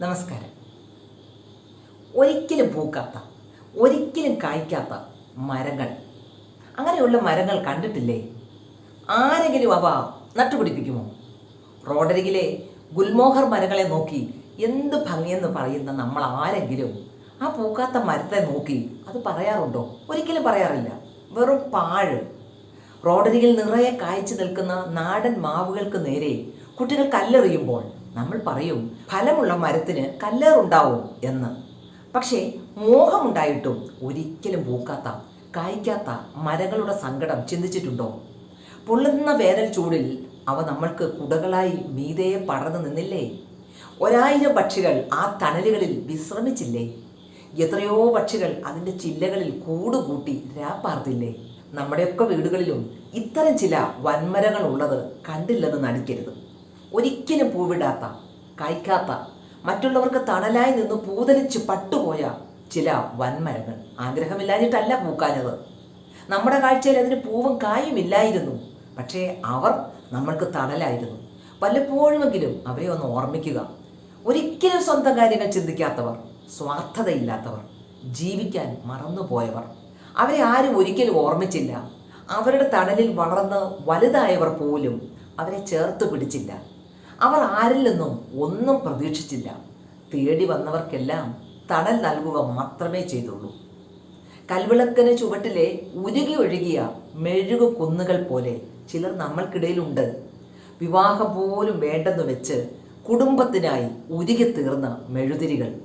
നമസ്കാരം. ഒരിക്കലും പൂക്കാത്ത ഒരിക്കലും കായ്ക്കാത്ത മരങ്ങൾ. അങ്ങനെയുള്ള മരങ്ങൾ കണ്ടിട്ടില്ലേ? ആരെങ്കിലും അവ നട്ടുപിടിപ്പിക്കുമോ? റോഡരികിലെ ഗുൽമോഹർ മരങ്ങളെ നോക്കി എന്ത് ഭംഗിയെന്ന് പറയുന്ന നമ്മൾ ആരെങ്കിലും ആ പൂക്കാത്ത മരത്തെ നോക്കി അത് പറയാറുണ്ടോ? ഒരിക്കലും പറയാറില്ല. വെറും പാഴ്. റോഡരികിൽ നിറയെ കായ്ച്ചു നിൽക്കുന്ന നാടൻ മാവുകൾക്ക് നേരെ കുട്ടികൾ കല്ലെറിയുമ്പോൾ നമ്മൾ പറയും ഫലമുള്ള മരത്തിന് കല്ലേറുണ്ടാവും എന്ന്. പക്ഷേ മോഹമുണ്ടായിട്ടും ഒരിക്കലും പൂക്കാത്ത കായ്ക്കാത്ത മരങ്ങളുടെ സങ്കടം ചിന്തിച്ചിട്ടുണ്ടോ? പൊള്ളുന്ന വേനൽ ചൂടിൽ അവ നമ്മൾക്ക് കുടകളായി മീതയെ പടർന്നു നിന്നില്ലേ? ഒരായിരം പക്ഷികൾ ആ തണലുകളിൽ വിശ്രമിച്ചില്ലേ? എത്രയോ പക്ഷികൾ അതിന്റെ ചില്ലകളിൽ കൂടുകൂട്ടി രാപ്പാർത്തില്ലേ? നമ്മുടെയൊക്കെ വീടുകളിലും ഇത്തരം ചില വൻമരങ്ങൾ ഉള്ളത് കണ്ടില്ലെന്ന് നടിക്കരുത്. ഒരിക്കലും പൂവിടാത്ത കായ്ക്കാത്ത മറ്റുള്ളവർക്ക് തണലായി നിന്ന് പൂതലിച്ച് പട്ടുപോയ ചില വൻമരങ്ങൾ. ആഗ്രഹമില്ലാഞ്ഞിട്ടല്ല പൂക്കാഞ്ഞത്. നമ്മുടെ കാഴ്ചയിൽ അതിന് പൂവും കായും ഇല്ലായിരുന്നു. പക്ഷേ അവർ നമ്മൾക്ക് തണലായിരുന്നു. പലപ്പോഴുമെങ്കിലും അവരെ ഒന്ന് ഓർമ്മിക്കുക. ഒരിക്കലും സ്വന്തം കാര്യങ്ങൾ ചിന്തിക്കാത്തവർ സ്വാർത്ഥതയില്ലാത്തവർ ജീവിക്കാൻ മറന്നുപോയവർ. അവരെ ആരും ഒരിക്കലും ഓർമ്മിച്ചില്ല. അവരുടെ തണലിൽ വളർന്ന് വലുതായവർ പോലും അവരെ ചേർത്ത് പിടിച്ചില്ല. അവർ ആരിൽ നിന്നും ഒന്നും പ്രതീക്ഷിച്ചില്ല. തേടി വന്നവർക്കെല്ലാം തണൽ നൽകുക മാത്രമേ ചെയ്തുള്ളൂ. കൽവിളക്കിന് ചുവട്ടിലെ ഉരുകി ഒഴുകിയ മെഴുകു കുന്നുകൾ പോലെ ചിലർ നമ്മൾക്കിടയിലുണ്ട്. വിവാഹം പോലും വേണ്ടെന്ന് വെച്ച് കുടുംബത്തിനായി ഉരുകി തീർന്ന മെഴുതിരികൾ.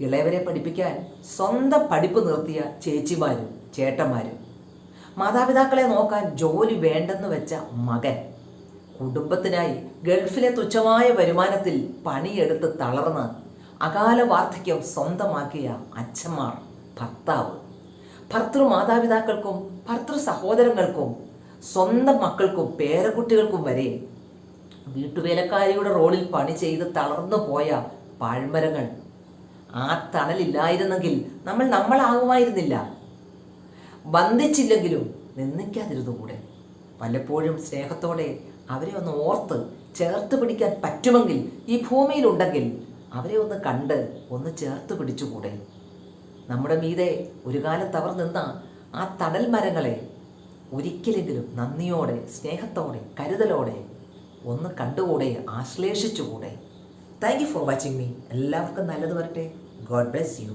ഇളയവരെ പഠിപ്പിക്കാൻ സ്വന്തം പഠിപ്പ് നിർത്തിയ ചേച്ചിമാരും ചേട്ടന്മാരും. മാതാപിതാക്കളെ നോക്കാൻ ജോലി വേണ്ടെന്ന് വെച്ച മകൻ. കുടുംബത്തിനായി ഗൾഫിലെ തുച്ഛമായ വരുമാനത്തിൽ പണിയെടുത്ത് തളർന്ന് അകാല വാർദ്ധക്യം സ്വന്തമാക്കിയ അച്ഛന്മാർ ഭർത്താവ്. ഭർത്തൃ മാതാപിതാക്കൾക്കും ഭർത്തൃ സഹോദരങ്ങൾക്കും സ്വന്തം മക്കൾക്കും പേരക്കുട്ടികൾക്കും വരെ വീട്ടുവേലക്കാരിയുടെ റോളിൽ പണി ചെയ്ത് തളർന്നു പോയ പാഴ്മരങ്ങൾ. ആ തണലില്ലായിരുന്നെങ്കിൽ നമ്മൾ നമ്മളാകുമായിരുന്നില്ല. ബന്ധിച്ചില്ലെങ്കിലും നിന്ദിക്കാതിരുന്നുകൂടെ? പലപ്പോഴും സ്നേഹത്തോടെ അവരെ ഒന്ന് ഓർത്ത് ചേർത്ത് പിടിക്കാൻ പറ്റുമെങ്കിൽ ഈ ഭൂമിയിലുണ്ടെങ്കിൽ അവരെ ഒന്ന് കണ്ട് ഒന്ന് ചേർത്ത് പിടിച്ചുകൂടെ. നമ്മുടെ മീതെ ഒരു കാലത്ത് അവർ നിന്ന ആ തടൽ മരങ്ങളെ ഒരിക്കലെങ്കിലും നന്ദിയോടെ സ്നേഹത്തോടെ കരുതലോടെ ഒന്ന് കണ്ടുകൂടെ ആശ്ലേഷിച്ചുകൂടെ. Thank you for watching me എല്ലാവർക്കും നല്ലത് വരട്ടെ. God bless you